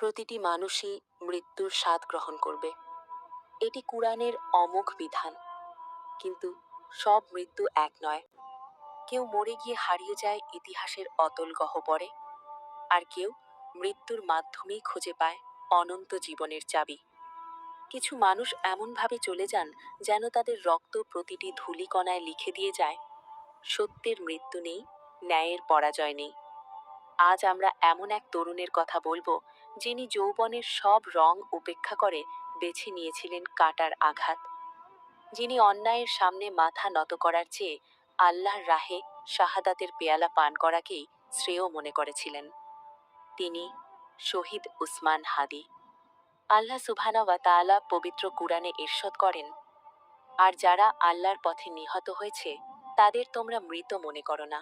প্রতিটি মানুষই মৃত্যুর স্বাদ গ্রহণ করবে। এটি কুরআনের অমোঘ বিধান। কিন্তু সব মৃত্যু এক নয়। কেউ মরে গিয়ে হারিয়ে যায় ইতিহাসের অতল গহ্বরে, আর কেউ মৃত্যুর মাধ্যমেই খুঁজে পায় অনন্ত জীবনের চাবি। কিছু মানুষ এমনভাবে চলে যান যেন তাদের রক্ত প্রতিটি ধূলিকণায় লিখে দিয়ে যায়, সত্যের মৃত্যু নেই, ন্যায়ের পরাজয় নেই। আজ আমরা এমন এক তরুণের কথা বলব যিনি যৌবনের সব রং উপেক্ষা করে বেছে নিয়েছিলেন কাটার আঘাত। যিনি অন্যায়ের সামনে মাথা নত করার চেয়ে আল্লাহর রাহে শাহাদাতের পেয়ালা পান করাকেই শ্রেয় মনে করেছিলেন। তিনি শহীদ উসমান হাদি। আল্লাহ সুবহানা ওয়া তাআলা পবিত্র কুরআনে ইরশাদ করেন, আর যারা আল্লাহর পথে নিহত হয়েছে, তাদের তোমরা মৃত মনে করো না।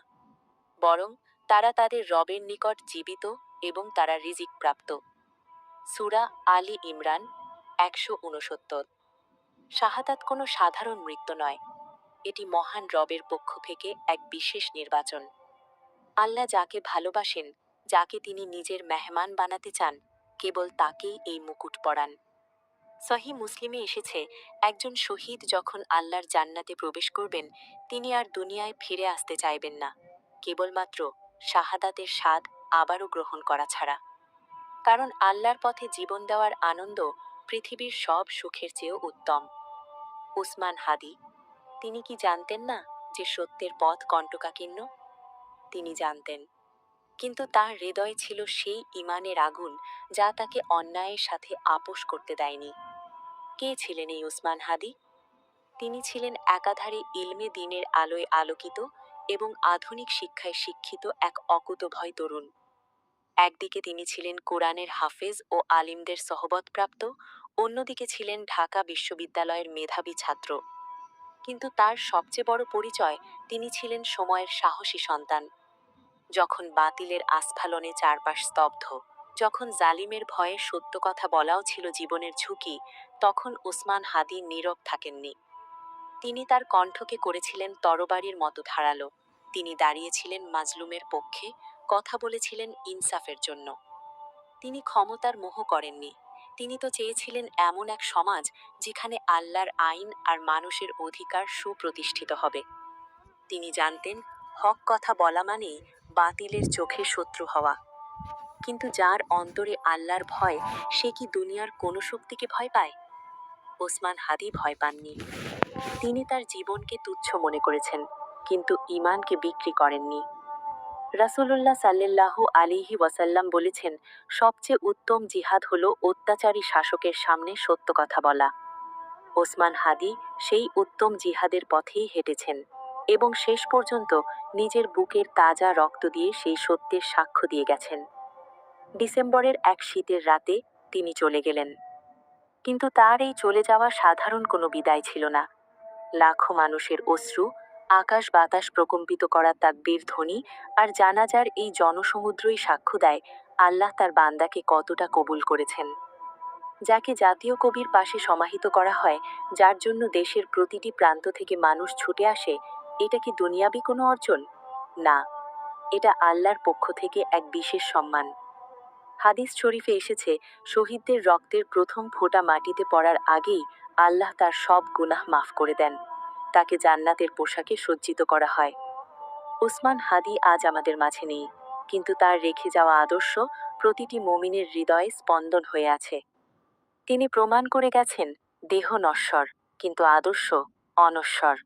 বরং তারা তাদের রবের নিকট জীবিত এবং তারা রিজিক প্রাপ্ত সুরা আলী ইমরান একশো উনসত্তর। শাহাদাত কোনো সাধারণ মৃত্যু নয়। এটি মহান রবের পক্ষ থেকে এক বিশেষ নির্বাচন। আল্লাহ যাকে ভালোবাসেন, যাকে তিনি নিজের মেহমান বানাতে চান, কেবল তাকেই এই মুকুট পরান। সহি মুসলিমে এসেছে, একজন শহীদ যখন আল্লাহর জান্নাতে প্রবেশ করবেন, তিনি আর দুনিয়ায় ফিরে আসতে চাইবেন না। কেবলমাত্র শাহাদাতের স্বাদ আবারও গ্রহণ করা ছাড়া। কারণ আল্লাহর পথে জীবন দেওয়ার আনন্দ পৃথিবীর সব সুখের চেয়েও উত্তম। উসমান হাদি, তিনি কি জানতেন না যে সত্যের পথ কণ্টকাকীর্ণ? তিনি জানতেন। কিন্তু তার হৃদয়ে ছিল সেই ইমানের আগুন যা তাকে অন্যায়ের সাথে আপোষ করতে দেয়নি। কে ছিলেন এই উসমান হাদি? তিনি ছিলেন একাধারে ইলমে দিনের আলোয় আলোকিত এবং আধুনিক শিক্ষায় শিক্ষিত এক অকুতভয় তরুণ। একদিকে তিনি ছিলেন কোরআনের হাফেজ ও আলিমদের সহবতপ্রাপ্ত, অন্যদিকে ছিলেন ঢাকা বিশ্ববিদ্যালয়ের মেধাবী ছাত্র। কিন্তু তার সবচেয়ে বড় পরিচয় তিনি ছিলেন সময়ের সাহসী সন্তান। যখন বাতিলের আস্ফালনে চারপাশ স্তব্ধ, যখন জালিমের ভয়ে সত্য কথা বলাও ছিল জীবনের ঝুঁকি, তখন উসমান হাদি নীরব থাকেননি। তিনি তার কণ্ঠকে করেছিলেন তরবারির মতো ধারালো। তিনি দাঁড়িয়েছিলেন মাজলুমের পক্ষে, কথা বলেছিলেন ইনসাফের জন্য। তিনি ক্ষমতার মোহ করেননি। তিনি তো চেয়েছিলেন এমন এক সমাজ যেখানে আল্লাহর আইন আর মানুষের অধিকার সুপ্রতিষ্ঠিত হবে। তিনি জানতেন, হক কথা বলা মানেই বাতিলের চোখে শত্রু হওয়া। কিন্তু যার অন্তরে আল্লাহর ভয়, সে কি দুনিয়ার কোনো শক্তিকে ভয় পায়? ওসমান হাদি ভয় পাননি। তিনি তার জীবনকে তুচ্ছ মনে করেছেন, কিন্তু ইমানকে বিক্রি করেননি। রাসূলুল্লাহ সাল্লাল্লাহু আলিহি ওয়াসাল্লাম বলেছেন, সবচেয়ে উত্তম জিহাদ হল অত্যাচারী শাসকের সামনে সত্য কথা বলা। ওসমান হাদি সেই উত্তম জিহাদের পথেই হেঁটেছেন এবং শেষ পর্যন্ত নিজের বুকের তাজা রক্ত দিয়ে সেই সত্যের সাক্ষ্য দিয়ে গেছেন। ডিসেম্বরের এক শীতের রাতে তিনি চলে গেলেন। কিন্তু তার এই চলে যাওয়া সাধারণ কোনো বিদায় ছিল না। লাখো মানুষের অশ্রু, আকাশ বাতাস প্রকম্পিত করা তাকবীর ধ্বনি আর জানাজার এই জনসমুদ্রই সাক্ষ্য দেয় আল্লাহ তার বান্দাকে কতটা কবুল করেছেন। যাকে জাতীয় কবির পাশে সমাহিত করা হয়, যার জন্য দেশের প্রতিটি প্রান্ত থেকে মানুষ ছুটে আসে, এটা কি দুনিয়াবি কোনো অর্জন? না, এটা আল্লাহর পক্ষ থেকে এক বিশেষ সম্মান। হাদিস শরীফে এসেছে, শহীদদের রক্তের প্রথম ফোঁটা মাটিতে পড়ার আগেই আল্লাহ তার সব গুনাহ মাফ করে দেন। তাকে জান্নাতের পোশাকে সজ্জিত করা হয়। ওসমান হাদি আজ আমাদের মাঝে নেই, কিন্তু তার রেখে যাওয়া আদর্শ প্রতিটি মমিনের হৃদয়ে স্পন্দন হয়ে আছে। তিনি প্রমাণ করে গেছেন, দেহ নশ্বর, কিন্তু আদর্শ অনশ্বর।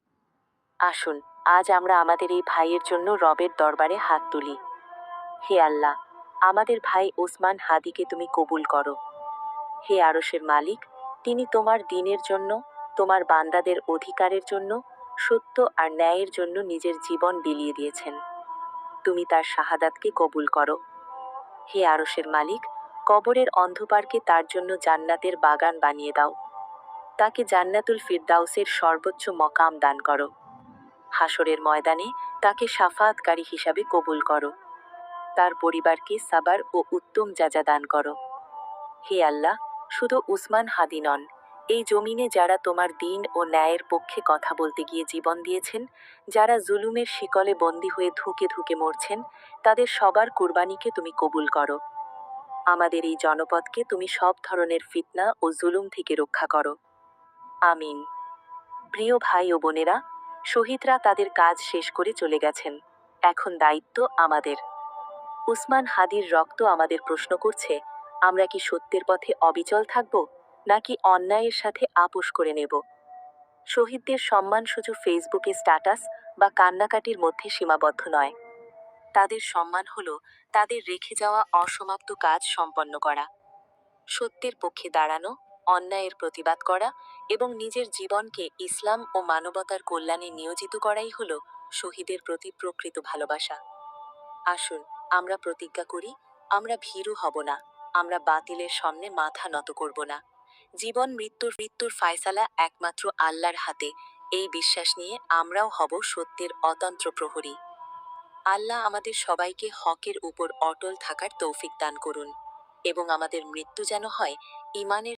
আসুন, আজ আমরা আমাদের এই ভাইয়ের জন্য রবের দরবারে হাত তুলি। হে আল্লাহ, আমাদের ভাই ওসমান হাদিকে তুমি কবুল করো। হে আরসের মালিক তিনি তোমার দিনের জন্য, তোমার বান্দাদের অধিকারের জন্য, সত্য আর ন্যায়ের জন্য নিজের জীবন বিলিয়ে দিয়েছেন। তুমি তার শাহাদাতকে কবুল করো। হে আরসের মালিক, কবরের অন্ধকারকে তার জন্য জান্নাতের বাগান বানিয়ে দাও। তাকে জান্নাতুল ফিরদাউসের সর্বোচ্চ মকাম দান করো। হাসরের ময়দানে তাকে সাফাতকারী হিসাবে কবুল করো। তার পরিবারকে সাবার ও উত্তম যাজা দান করো। হে আল্লাহ শুধু উসমান হাদি নন, এই জমিনে যারা তোমার দিন ও ন্যায়ের পক্ষে কথা বলতে গিয়ে জীবন দিয়েছেন, যারা জুলুমের শিকলে বন্দী হয়ে ধুকে ধুকে মরছেন, তাদের সবার কুরবানিকে তুমি কবুল করো। আমাদের এই জনপদকে তুমি সব ধরনের ফিতনা ও জুলুম থেকে রক্ষা করো। আমিন। প্রিয় ভাই ও বোনেরা, শহীদরা তাদের কাজ শেষ করে চলে গেছেন। এখন দায়িত্ব আমাদের। উসমান হাদির রক্ত আমাদের প্রশ্ন করছে আমরা কি সত্যের পথে অবিচল থাকব, নাকি অন্যায়ের সাথে আপোষ করে নেব? শহীদদের সম্মান শুধু ফেসবুকে স্ট্যাটাস বা কান্নাকাটির মধ্যে সীমাবদ্ধ নয়। তাদের সম্মান হল তাদের রেখে যাওয়া অসমাপ্ত কাজ সম্পন্ন করা। সত্যের পক্ষে দাঁড়ানো, অন্যায়ের প্রতিবাদ করা এবং নিজের জীবনকে ইসলাম ও মানবতার কল্যাণে নিয়োজিত করাই হল শহীদের প্রতি প্রকৃত ভালোবাসা। আসুন, আমরা প্রতিজ্ঞা করি, আমরা ভীরু হব না। আমরা বাতিলের সামনে মাথা নত করব না। জীবন, মৃত্যুর মৃত্যুর ফায়সালা একমাত্র আল্লাহর হাতে। এই বিশ্বাস নিয়ে আমরাও হব সত্যের অতন্ত্র প্রহরী। আল্লাহ আমাদের সবাইকে হকের উপর অটল থাকার তৌফিক দান করুন এবং আমাদের মৃত্যু যেন হয় ইমানের